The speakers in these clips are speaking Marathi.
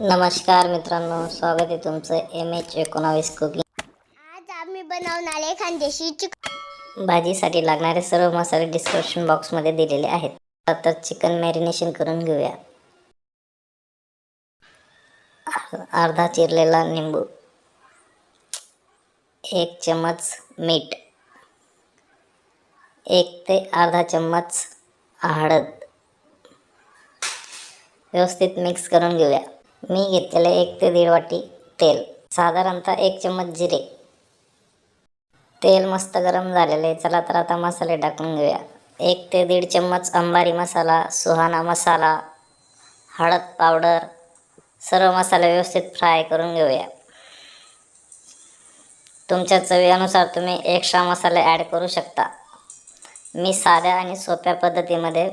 नमस्कार मित्रांनो स्वागत आहे तुमचं एम एच एकोणावीस कुकिंग. आज आम्ही बनवणार आहे खानदेशी चिकन भाजीसाठी लागणारे सर्व मसाले डिस्क्रिप्शन बॉक्समध्ये दिलेले आहेत. तर चिकन मॅरिनेशन करून घेऊया. अर्ध- अर्धा चिरलेला निंबू. एक चम्मच मीठ. एक ते अर्धा चम्मच हळद. व्यवस्थित मिक्स करून घेऊया. मी घेतलेले एक ते दीड वाटी तेल. साधारणतः एक चम्मच जिरे. तेल मस्त गरम झालेले आहे. चला तर आता मसाले टाकून घेऊया. एक ते दीड चम्मच अंबारी मसाला सुहाना मसाला हळद पावडर सर्व मसाले व्यवस्थित फ्राय करून घेऊया. तुमच्या चवीनुसार तुम्ही एक्स्ट्रा मसाले ॲड करू शकता. मी साध्या आणि सोप्या पद्धतीमध्ये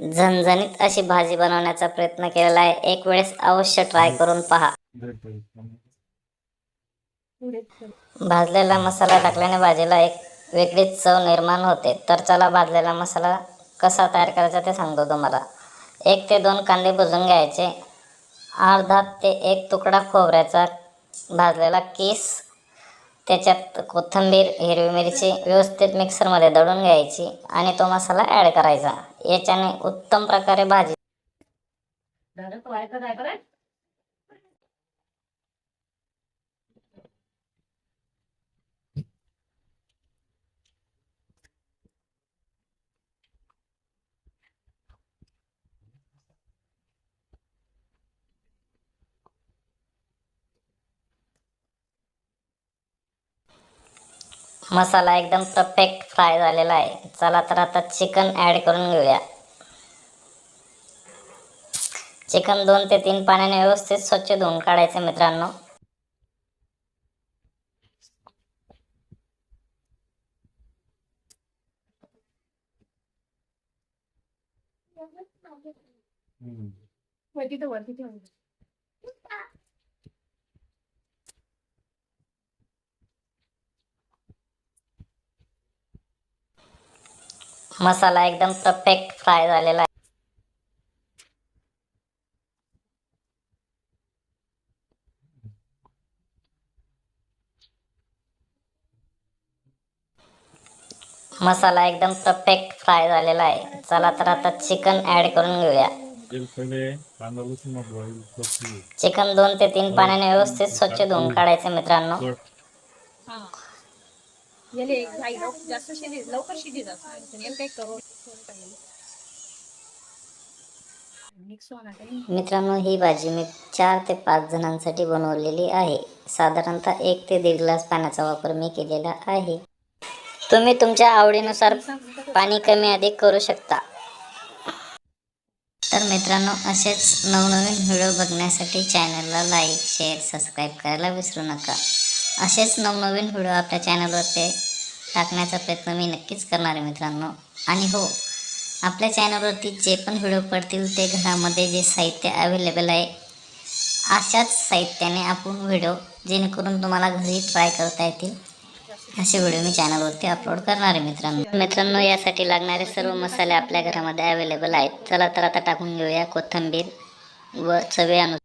झणझणीत अशी भाजी बनवण्याचा प्रयत्न केलेला आहे. एक वेळेस अवश्य ट्राय करून पहा. भाजलेला मसाला टाकल्याने भाजीला एक वेगळीच चव निर्माण होते. तर चला भाजलेला मसाला कसा तयार करायचा ते सांगतो तुम्हाला. एक ते दोन कांदे भुजून घ्यायचे. अर्धा ते एक तुकडा खोबऱ्याचा भाजलेला केस. त्याच्यात कोथिंबीर हिरवी मिरची व्यवस्थित मिक्सरमध्ये दळून घ्यायची आणि तो मसाला ॲड करायचा. याच्याने उत्तम प्रकारे भाजी. मसाला एकदम परफेक्ट फ्राय झालेला आहे. चला तर आता चिकन ॲड करून घेऊया. चिकन दोन ते तीन पाण्याने व्यवस्थित स्वच्छ धुवून काढायचे मित्रांनो. वरती तर वरती ठेवून मसाला एकदम परफेक्ट फ्राय झालेला आहे. मसाला एकदम परफेक्ट फ्राय झालेला आहे. चला तर आता चिकन ऍड करून घेऊया. चिकन दोन ते तीन पाण्याने व्यवस्थित स्वच्छ धुवून काढायचे मित्रांनो. याले घाई जास्त लवकर याला काही मित्रांनो ही भाजी मी चार ते पाच जणांसाठी बनवलेली आहे. साधारणतः एक ते दीड ग्लास पाण्याचा वापर मी केलेला आहे. तुम्ही तुमच्या आवडीनुसार पाणी कमी अधिक करू शकता. तर मित्रांनो असेच नवनवीन व्हिडिओ बघण्यासाठी चॅनलला लाईक शेअर सबस्क्राईब करायला विसरू नका. असेच नवनवीन व्हिडिओ आपल्या चॅनलवरती टाकण्याचा प्रयत्न मी नक्कीच करणार आहे मित्रांनो. आणि हो आपल्या चॅनलवरती जे पण व्हिडिओ पडतील ते घरामध्ये जे साहित्य अवेलेबल आहे अशाच साहित्याने आपण व्हिडिओ जेणेकरून तुम्हाला घरी ट्राय करता येतील. असे व्हिडिओ मी चॅनलवरती अपलोड करणार आहे मित्रांनो. मित्रांनो यासाठी लागणारे सर्व मसाले आपल्या घरामध्ये अवेलेबल आहेत. चला तर आता टाकून घेऊया कोथिंबीर व चवीनुसार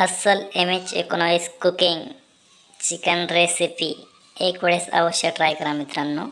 अस्सल एम एच एकोणावीस कुकिंग चिकन रेसिपी एक वेळेस अवश्य ट्राय करा मित्रांनो.